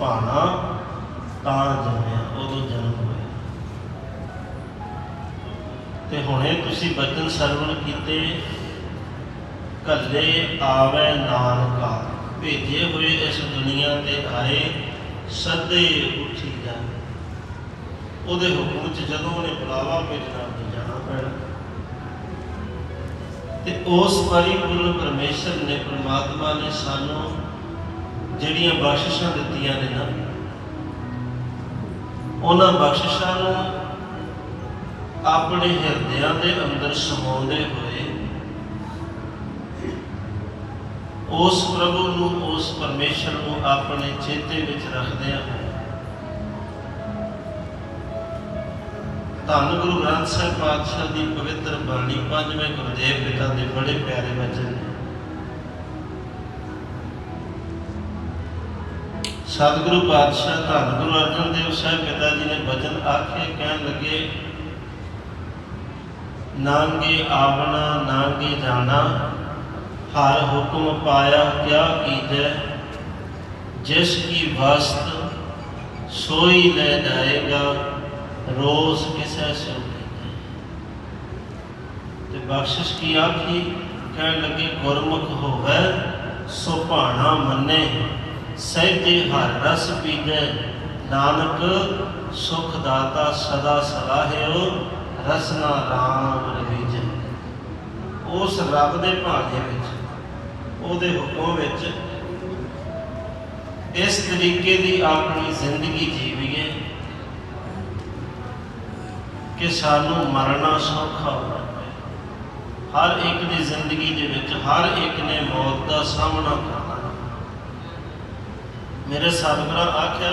ਭਾਣਾ ਤਾਂ ਜੰਮਿਆ, ਉਦੋਂ ਜਨਮ ਹੋਇਆ। ਤੇ ਹੁਣੇ ਤੁਸੀਂ ਬਚਨ ਸਰਵਣ ਕੀਤੇ ਕੱਲੇ ਆਵੇ ਨਾਨਕਾ, ਭੇਜੇ ਹੋਏ ਇਸ ਦੁਨੀਆ ਤੇ ਆਏ, ਸਦੇ ਉੱਠੀ ਜਾ ਉਹਦੇ ਹੁਕਮ ਚ ਜਦੋਂ ਉਹਨੇ ਬੁਲਾਵਾ ਭੇਜਣਾ ਤੇ ਜਾਣਾ ਪੈਣਾ। ਤੇ ਉਸ ਵਾਰੀ ਪਰਿਪੂਰਨ ਪਰਮੇਸ਼ਰ ਨੇ, ਪ੍ਰਮਾਤਮਾ ਨੇ ਸਾਨੂੰ ਜਿਹੜੀਆਂ ਬਖਸ਼ਿਸ਼ਾਂ ਦਿੱਤੀਆਂ ਨੇ ਨਾ। ਉਹਨਾਂ ਬਖਸ਼ਿਸ਼ਾਂ ਨੂੰ ਆਪਣੇ ਹਿਰਦਿਆਂ ਦੇ ਅੰਦਰ ਸਮਾਉਂਦੇ ਹੋਏ ਉਸ ਪ੍ਰਭੂ ਨੂੰ, ਉਸ ਪਰਮੇਸ਼ਰ ਨੂੰ ਆਪਣੇ ਚੇਤੇ ਵਿੱਚ ਰੱਖਦਿਆਂ ਧੰਨ ਗੁਰੂ ਗ੍ਰੰਥ ਸਾਹਿਬ ਪਾਤਸ਼ਾਹ ਦੀ ਪਵਿੱਤਰ ਬਾਣੀ ਪੰਜਵੇਂ ਗੁਰਦੇਵ ਪਿਤਾ ਦੇ ਬੜੇ ਪਿਆਰੇ ਵਚਨ ਨੇ। ਸਤਿਗੁਰੂ ਪਾਤਸ਼ਾਹ, ਧੰਨ ਗੁਰੂ ਅਰਜਨ ਦੇਵ ਸਾਹਿਬ, ਪਿਤਾ ਜੀ ਨੇ ਬਚਨ ਆਖੇ, ਕਹਿਣ ਲੱਗੇ ਨਾਂਗੇ ਆਵਣਾ ਨਾਂਗੇ ਜਾਣਾ, ਹਰ ਹੁਕਮ ਪਾਇਆ ਕਿਆ ਕੀਜੈ, ਜਿਸ ਕੀ ਵਸਤ ਸੋਈ ਲੈ ਜਾਏਗਾ, ਰੋਜ਼ ਕਿਸੈ ਸੋ ਤੇ ਬਖਸ਼ਿਸ਼ ਕੀ ਆਖੀ? ਕਹਿਣ ਲੱਗੇ, ਗੁਰਮੁਖ ਹੋਵੇ, ਸੋ ਭਾਣਾ ਮੰਨੇ। ਸਹਿਜੇ ਹਰ ਰਸ ਪੀਜੈ ਨਾਨਕ, ਸੁਖ ਦਾਤਾ ਸਦਾ ਸਲਾਹਿਓ, ਰਸਨਾ ਰਾਮ ਰਵੀਜੈ। ਉਸ ਰੱਬ ਦੇ ਭਾਣੇ ਵਿੱਚ, ਉਹਦੇ ਹੁਕਮ ਵਿੱਚ, ਇਸ ਤਰੀਕੇ ਦੀ ਆਪਣੀ ਜ਼ਿੰਦਗੀ ਜੀਵੀਏ ਕਿ ਸਾਨੂੰ ਮਰਨਾ ਸੌਖਾ ਹੋਵੇ ਹਰ ਇੱਕ ਦੀ ਜ਼ਿੰਦਗੀ ਦੇ ਵਿੱਚ ਹਰ ਇੱਕ ਨੇ ਮੌਤ ਦਾ ਸਾਹਮਣਾ ਕਰਨਾ। ਮੇਰੇ ਸਤਿਗੁਰਾਂ ਆਖਿਆ